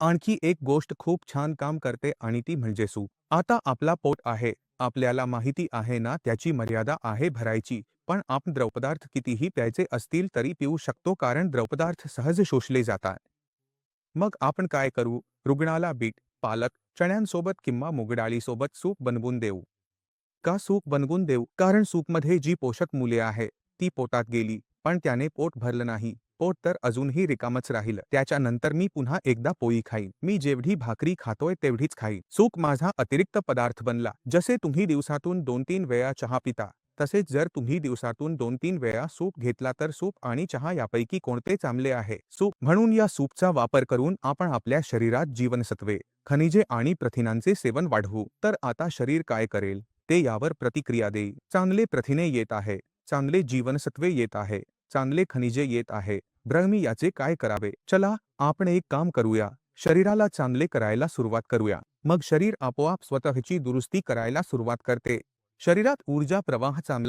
आणखी एक गोष्ट खूप छान काम करते आणि ती म्हणजे सूप आता आपला पोट आहे आपल्याला माहिती आहे ना त्याची मर्यादा आहे भरायची पण आपण द्रवपदार्थ कितीही प्यायचे असतील तरी पिऊ शकतो कारण द्रवपदार्थ सहज शोषले जातात. मग आपण काय करू? रुग्णाला बीट पालक चण्यांसोबत किंवा मुगडाळीसोबत सूप बनवून देऊ. का सूप बनवून देऊ? कारण सूपमध्ये जी पोषक मुले आहे ती पोटात गेली पण त्याने पोट भरलं नाही. पोट तर अजूनही रिकामच राहिलं. त्याच्यानंतर मी पुन्हा एकदा पोळी खाईन. मी जेवढी भाकरी खातोय तेवढीच खाईन. सूप माझा अतिरिक्त पदार्थ बनला. जसे तुम्ही दिवसातून दोन तीन वेळा चहा पिता तसेच जर तुम्ही दिवसातून दोन तीन वेळा सूप घेतला तर सूप आणि चहा यापैकी कोणते चांगले आहे? सूप म्हणून या सूपचा वापर करून आपण आपल्या शरीरात जीवनसत्वे खनिजे आणि प्रथिनांचे सेवन वाढवू. तर आता शरीर काय करेल? ते यावर प्रतिक्रिया देईल. चांगले प्रथिने येत आहे. चांगले जीवनसत्वे येत आहे. चांगले खनिजे येत आहे. ब्रह्म याचे काय करावे? चला, आपण एक काम करूया. शरीराला चांगले करायला सुरुवात करूया. मग शरीर आपोआप स्वतःची दुरुस्ती करायला सुरुवात करते. शरीरात ऊर्जा प्रवाह चांगला